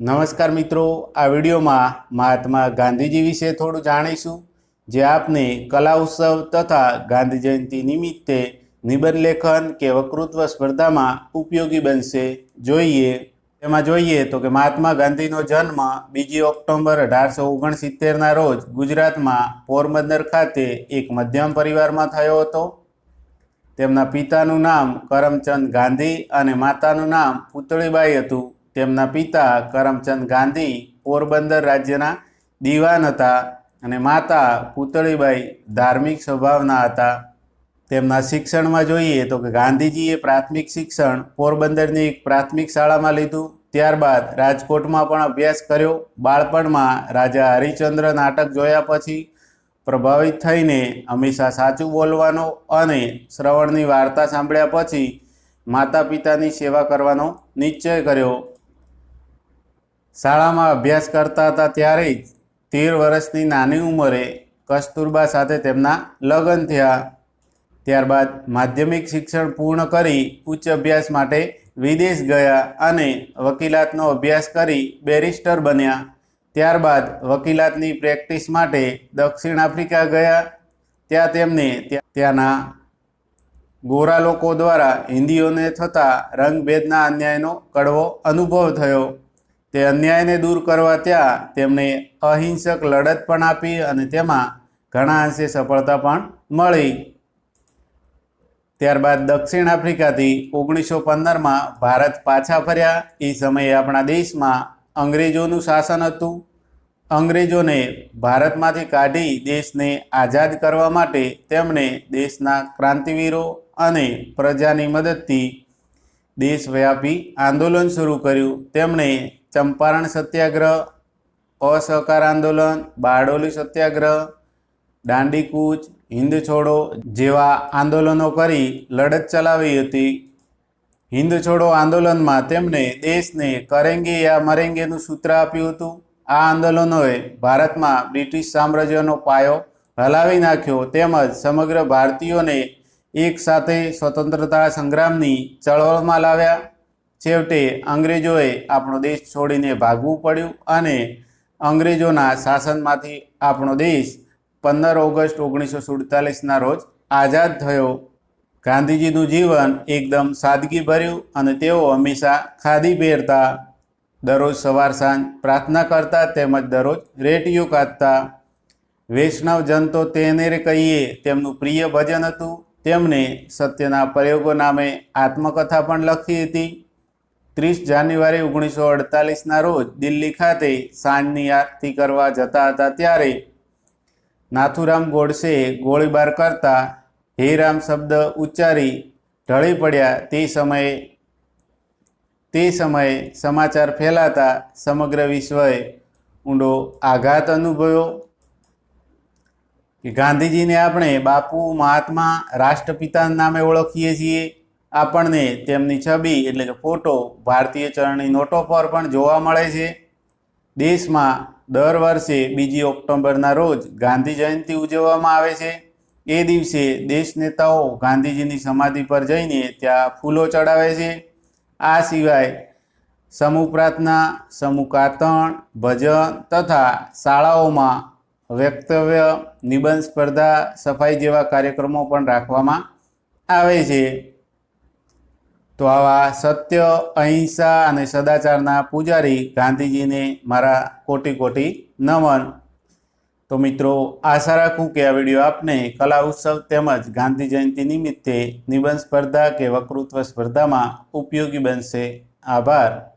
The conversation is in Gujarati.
નમસ્કાર મિત્રો, આ વિડીયોમાં મહાત્મા ગાંધીજી વિશે થોડું જાણીશું, જે આપને કલા ઉત્સવ તથા ગાંધી જયંતિ નિમિત્તે નિબંધ લેખન કે વક્તૃત્વ સ્પર્ધામાં ઉપયોગી બનશે. જોઈએ. એમાં જોઈએ તો કે મહાત્મા ગાંધીનો જન્મ બીજી ઓક્ટોબર અઢારસો ઓગણસિત્તેરના રોજ ગુજરાતમાં પોરબંદર ખાતે એક મધ્યમ પરિવારમાં થયો હતો. તેમના પિતાનું નામ કરમચંદ ગાંધી અને માતાનું નામ પુતળીબાઈ હતું. તેમના પિતા કરમચંદ ગાંધી પોરબંદર રાજ્યના દીવાન હતા અને માતા પૂતળીબાઈ ધાર્મિક સ્વભાવના હતા. તેમના શિક્ષણમાં જોઈએ તો કે ગાંધીજીએ પ્રાથમિક શિક્ષણ પોરબંદરની એક પ્રાથમિક શાળામાં લીધું. ત્યારબાદ રાજકોટમાં પણ અભ્યાસ કર્યો. બાળપણમાં રાજા હરિચંદ્ર નાટક જોયા પછી પ્રભાવિત થઈને હંમેશા સાચું બોલવાનો અને શ્રવણની વાર્તા સાંભળ્યા પછી માતા પિતાની સેવા કરવાનો નિશ્ચય કર્યો. શાળામાં અભ્યાસ કરતા હતા ત્યારે જ તેર વર્ષની નાની ઉંમરે કસ્તુરબા સાથે તેમના લગ્ન થયા. ત્યારબાદ માધ્યમિક શિક્ષણ પૂર્ણ કરી ઉચ્ચ અભ્યાસ માટે વિદેશ ગયા અને વકીલાતનો અભ્યાસ કરી બેરિસ્ટર બન્યા. ત્યારબાદ વકીલાતની પ્રેક્ટિસ માટે દક્ષિણ આફ્રિકા ગયા. ત્યાં તેમને ત્યાંના ગોરા લોકો દ્વારા હિન્દીઓને થતા રંગભેદના અન્યાયનો કડવો અનુભવ થયો. તે અન્યાયને દૂર કરવા ત્યાં તેમણે અહિંસક લડત પણ આપી અને તેમાં ઘણા અંશે સફળતા પણ મળી. ત્યારબાદ દક્ષિણ આફ્રિકાથી ઓગણીસો પંદરમાં ભારત પાછા ફર્યા. એ સમયે આપણા દેશમાં અંગ્રેજોનું શાસન હતું. અંગ્રેજોને ભારતમાંથી કાઢી દેશને આઝાદ કરવા માટે તેમણે દેશના ક્રાંતિવીરો અને પ્રજાની મદદથી દેશવ્યાપી આંદોલન શરૂ કર્યું. તેમણે ચંપારણ સત્યાગ્રહ, અસહકાર આંદોલન, બારડોલી સત્યાગ્રહ, દાંડીકૂચ, હિંદ છોડો જેવા આંદોલનો કરી લડત ચલાવી હતી. હિંદ છોડો આંદોલનમાં તેમણે દેશને કરેંગે યા મરેંગેનું સૂત્ર આપ્યું હતું. આ આંદોલનોએ ભારતમાં બ્રિટિશ સામ્રાજ્યનો પાયો હલાવી નાખ્યો તેમજ સમગ્ર ભારતીયોને એક સાથે સ્વતંત્રતા સંગ્રામની ચળવળમાં લાવ્યા. છેવટે અંગ્રેજોએ આપણો દેશ છોડીને ભાગવું પડ્યું અને અંગ્રેજોના શાસનમાંથી આપણો દેશ પંદર ઓગસ્ટ ઓગણીસો સુડતાલીસના રોજ આઝાદ થયો. ગાંધીજીનું જીવન એકદમ સાદગીભર્યું અને તેઓ હંમેશા ખાદી પહેરતા, દરરોજ સવાર સાંજ પ્રાર્થના કરતા તેમજ દરરોજ રેડિયો કાઢતા. વૈષ્ણવ જનતો તેને કહીએ, તેમનું પ્રિય ભજન હતું. તેમણે સત્યના પ્રયોગો નામે આત્મકથા પણ લખી હતી. ત્રીસ જાન્યુઆરી ઓગણીસો અડતાલીસના રોજ દિલ્હી ખાતે સાંજની આરતી કરવા જતા હતા ત્યારે નાથુરામ ગોડસેએ ગોળીબાર કરતા હે રામ શબ્દ ઉચ્ચારી ઢળી પડ્યા. તે સમયે તે સમયે સમાચાર ફેલાતા સમગ્ર વિશ્વએ ઊંડો આઘાત અનુભવ્યો કે ગાંધીજીને આપણે બાપુ મહાત્મા રાષ્ટ્રપિતા નામે ઓળખીએ છીએ. આપણને તેમની છબી એટલે કે ફોટો ભારતીય ચલણી નોટો પર પણ જોવા મળે છે. દેશમાં દર વર્ષે બીજી ઓક્ટોબરના રોજ ગાંધી જયંતિ ઉજવવામાં આવે છે. એ દિવસે દેશ નેતાઓ ગાંધીજીની સમાધિ પર જઈને ત્યાં ફૂલો ચડાવે છે. આ સિવાય સમૂહ પ્રાર્થના, સમૂહ કાતણ, ભજન તથા શાળાઓમાં વક્તવ્ય, નિબંધ સ્પર્ધા, સફાઈ જેવા કાર્યક્રમો પણ રાખવામાં આવે છે. તો આવા સત્ય, અહિંસા અને સદાચારના પૂજારી ગાંધીજીને મારા કોટી કોટી નમન. તો મિત્રો, આશા રાખું કે આ વીડિયો આપને કલા ઉત્સવ તેમજ ગાંધી જયંતિ નિમિત્તે નિબંધ સ્પર્ધા કે વક્તૃત્વ સ્પર્ધામાં ઉપયોગી બનશે. આભાર.